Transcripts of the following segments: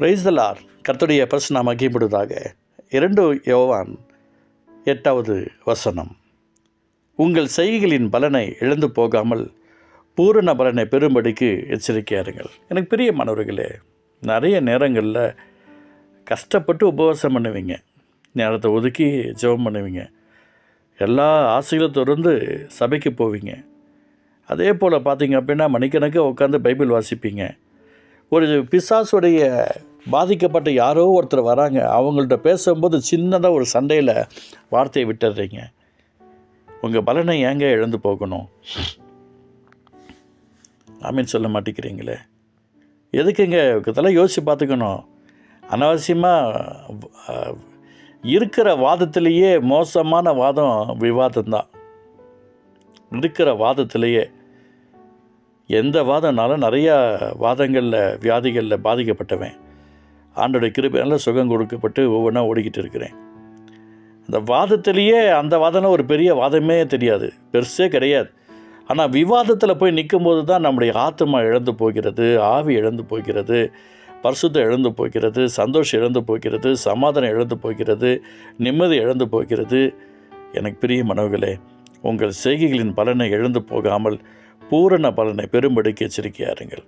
பிரைஸ்தலார் கர்த்துடைய பிரசன மகிப்படுவதாக இரண்டு யோவான் எட்டாவது வசனம். உங்கள் செய்கைகளின் பலனை இழந்து போகாமல் பூரண பலனை பெறும்படிக்கு எச்சரிக்கையாருங்கள். எனக்கு பெரிய மாணவர்களே நிறைய நேரங்களில் கஷ்டப்பட்டு உபவாசம் பண்ணுவீங்க. நேரத்தை ஒதுக்கி ஜெபம் பண்ணுவீங்க. எல்லா ஆசைகளும் தொடர்ந்து சபைக்கு போவீங்க. அதே போல் பார்த்தீங்க அப்படின்னா மணிக்கணக்காக உட்காந்து பைபிள் வாசிப்பீங்க. ஒரு பிசாசுடைய பாதிக்கப்பட்ட யாரோ ஒருத்தர் வராங்க. அவங்கள்ட்ட பேசும்போது சின்னதாக ஒரு சண்டையில் வார்த்தையை விட்டுடுறீங்க உங்கள் பலனை ஏங்க இழந்து போகணும்? ஆமீன் சொல்ல மாட்டேங்கிறீங்களே. எதுக்குங்க? இதெல்லாம் யோசித்து பார்த்துக்கணும். அனாவசியமாக இருக்கிற வாதத்திலேயே மோசமான வாதம் விவாதம் தான் இருக்கிற வாதத்திலேயே. எந்த வாதம்னாலும் நிறையா வாதங்களில் வியாதிகளில் பாதிக்கப்பட்டவன். ஆண்டோடைய கிருபையால் சுகம் கொடுக்கப்பட்டு ஒவ்வொன்றா ஓடிக்கிட்டு இருக்கிறேன். அந்த வாதத்திலேயே அந்த வாதம்னா ஒரு பெரிய வாதமே தெரியாது. பெருசே கிடையாது. ஆனால் விவாதத்தில் போய் நிற்கும் போது தான் நம்முடைய ஆத்மா இழந்து போகிறது ஆவி இழந்து போகிறது பரிசுத்தம் இழந்து போகிறது சந்தோஷம் இழந்து போகிறது சமாதானம் இழந்து போகிறது நிம்மதி இழந்து போகிறது. எனக்கு பிரிய மனவுகளே உங்கள் செய்கைகளின் பலனை இழந்து போகாமல் பூரண பலனை பெரும்படிக்கு எச்சரிக்கையாருங்கள்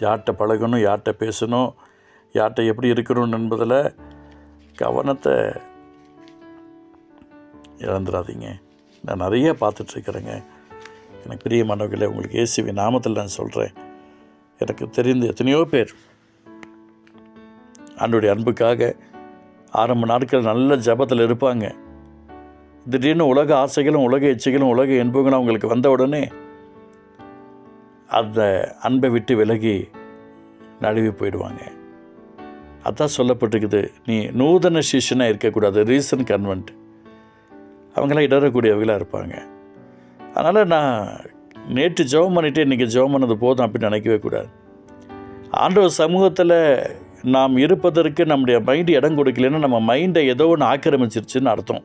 யார்கிட்ட பழகணும் யார்கிட்ட பேசணும் யார்கிட்ட எப்படி இருக்கணும் என்பதில் கவனத்தை இழந்துடாதீங்க நான் நிறைய பார்த்துட்ருக்குறேங்க. எனக்கு பிரியமானவர்களே உங்களுக்கு ஏசிவி நாமத்தில் நான் சொல்கிறேன் எனக்கு தெரிந்த எத்தனையோ பேர் ஆண்டுடைய அன்புக்காக ஆரம்ப நாட்கள் நல்ல ஜபத்தில் இருப்பாங்க. திடீர்னு உலக ஆசைகளும் உலக எச்சைகளும் உலக இன்பங்களும் அவங்களுக்கு வந்த உடனே அந்த அன்பை விட்டு விலகி நழுவி போயிடுவாங்க. அதான் சொல்லப்பட்டிருக்குது. நீ நூதன சிஷனாக இருக்கக்கூடாது ரீசன் கன்வென்ட் அவங்களாம் இடறக்கூடியவர்களாக இருப்பாங்க. அதனால் நான் நேற்று ஜெபம் பண்ணிவிட்டு இன்றைக்கி ஜெபம் பண்ணது போதும் அப்படின்னு நினைக்கவே கூடாது. ஆண்டவர் சமூகத்தில் நாம் இருப்பதற்கு நம்முடைய மைண்டு இடம் கொடுக்கலன்னா நம்ம மைண்டை ஏதோ ஒன்று ஆக்கிரமிச்சிருச்சுன்னு அர்த்தம்.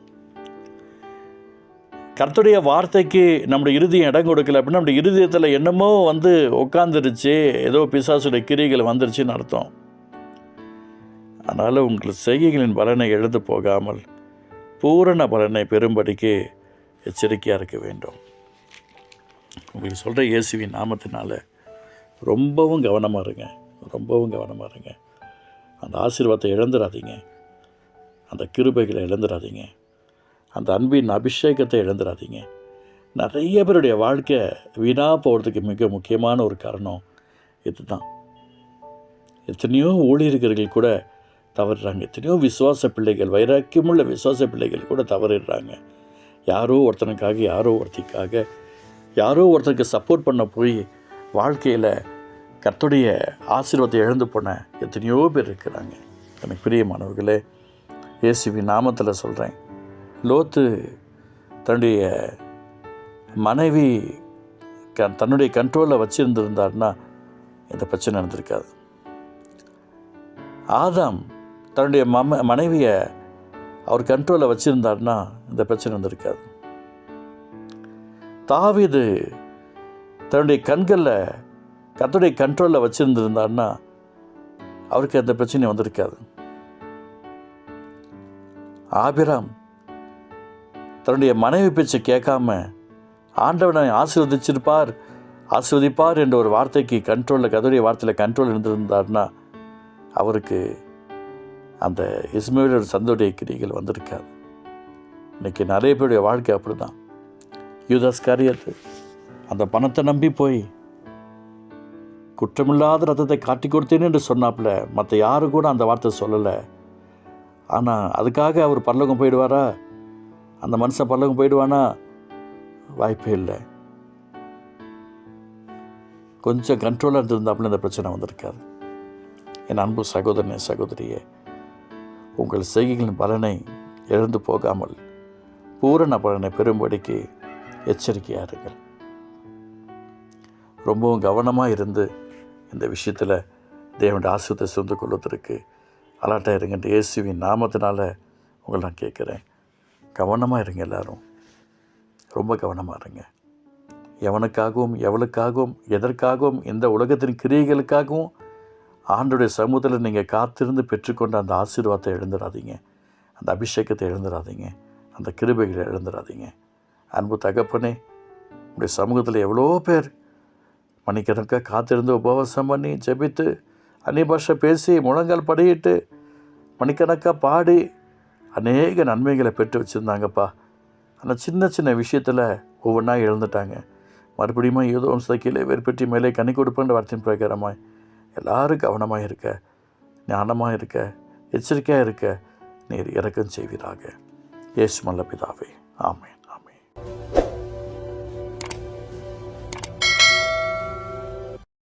கர்த்தருடைய வார்த்தைக்கு நம்முடைய இருதயம் இடம் கொடுக்கல அப்படின்னா நம்முடைய இருதயத்தில் என்னமோ வந்து உட்காந்துருச்சு ஏதோ பிசாசுடைய கிரிகள் வந்துருச்சுன்னு அர்த்தம். அதனால் உங்கள் செய்கைகளின் பலனை எழுந்து போகாமல் பூரண பலனை பெறும்படிக்கு எச்சரிக்கையாக இருக்க வேண்டும். உங்களுக்கு சொல்கிற இயேசுவின் நாமத்தினால ரொம்பவும் கவனமாக இருங்க. ரொம்பவும் கவனமாக இருங்க. அந்த ஆசீர்வாதத்தை இழந்துடாதீங்க அந்த கிருபைகளை இழந்துடாதீங்க அந்த அன்பின் அபிஷேகத்தை இழந்துடாதீங்க நிறைய பேருடைய வாழ்க்கை வீணாக போகிறதுக்கு மிக முக்கியமான ஒரு காரணம் இதுதான். எத்தனையோ ஊழியர்கள் கூட தவறுறாங்க. எத்தனையோ விசுவாச பிள்ளைகள் வைராக்கியமுள்ள விசுவாச பிள்ளைகள் கூட தவறிடுறாங்க. யாரோ ஒருத்தனுக்காக யாரோ ஒருத்திக்காக யாரோ ஒருத்தருக்கு சப்போர்ட் பண்ண போய் வாழ்க்கையில் கத்துடைய ஆசீர்வாதத்தை இழந்து போன எத்தனையோ பேர் இருக்கிறாங்க. எனக்கு பிரியமானவர்களே இயேசுவி நாமத்தில் சொல்கிறேன் லோத்து தன்னுடைய மனைவி க தன்னுடைய கண்ட்ரோலில் வச்சுருந்துருந்தாருன்னா இந்த பிரச்சனை நடந்திருக்காது. ஆதாம் தன்னுடைய மம மனைவியை அவர் கண்ட்ரோலில் வச்சுருந்தாருன்னா இந்த பிரச்சனை வந்திருக்காது தாவீது தன்னுடைய கண்களில் கத்துடைய கண்ட்ரோலில் வச்சுருந்துருந்தாருன்னா அவருக்கு அந்த பிரச்சனை வந்திருக்காது. ஆபிராம் தன்னுடைய மனைவி பேச்சை கேட்காம ஆண்டவனை ஆசீர்வதிச்சிருப்பார் ஆசிர்வதிப்பார் என்ற ஒரு வார்த்தைக்கு கண்ட்ரோலில் கதவுடைய வார்த்தையில் கண்ட்ரோல் இருந்திருந்தார்னா அவருக்கு அந்த இஸ்மேலோட சந்தோடைய கிரிகள் வந்திருக்காது. இன்றைக்கி நிறைய பேருடைய வாழ்க்கை அப்படி தான் யூதாஸ் காரியத்து அந்த பணத்தை நம்பி போய் குற்றமில்லாத ரத்தத்தை காட்டி கொடுத்தேன்னு என்று சொன்னாப்புல மற்ற யாரும் கூட அந்த வார்த்தை சொல்லலை. ஆனால் அதுக்காக அவர் பரலோகம் போயிடுவாரா? அந்த மனுஷன் பல்லவங்க போயிடுவானா? வாய்ப்பே இல்லை. கொஞ்சம் கண்ட்ரோலாக இருந்திருந்தாப்புல இந்த பிரச்சனை வந்திருக்காது. என் அன்பு சகோதரனே சகோதரியே உங்கள் செய்கைகளின் பலனை இழந்து போகாமல் பூரண பலனை பெறும்படிக்கு எச்சரிக்கையாக இருங்கள். ரொம்பவும் கவனமாக இருந்து இந்த விஷயத்தில் தேவனுடைய ஆசிரியத்தை சொந்து கொள்வதற்கு அலாட்டாக இருங்கன்ற இயேசுவின் நாமத்தினால உங்களை நான் கேட்குறேன். கவனமாக இருங்க எல்லாரும். ரொம்ப கவனமாக இருங்க. எவனுக்காகவும் எவளுக்காகவும் எதற்காகவும் இந்த உலகத்தின் கிரியைகளுக்காகவும் ஆண்டுடைய சமூகத்தில் நீங்கள் காத்திருந்து பெற்றுக்கொண்ட அந்த ஆசீர்வாதத்தை எழுந்துடாதீங்க அந்த அபிஷேகத்தை எழுந்துடாதீங்க அந்த கிருபைகளை எழுந்துடாதீங்க அன்பு தகப்பனே உடைய சமூகத்தில் எவ்வளோ பேர் மணிக்கணக்காக காத்திருந்து உபவாசம் பண்ணி ஜெபித்து அந்நிய பாஷை பேசி முழங்கால் படியிட்டு மணிக்கணக்காக பாடி அநேக நன்மைகளை பெற்று வச்சுருந்தாங்கப்பா. ஆனால் சின்ன சின்ன விஷயத்தில் ஒவ்வொன்றா இழந்துட்டாங்க. மறுபடியும் ஏதோ வம்சத்தை வெறுப்பற்றி மேலே கனி கொடுப்பேன்ற வார்த்தையின் பிரகாரமாய் எல்லோரும் கவனமாக இருக்க ஞானமாக இருக்க எச்சரிக்கையாக இருக்க நீர் இறக்கம் செய்வீராக. இயேசு மல்ல பிதாவே. ஆமென்.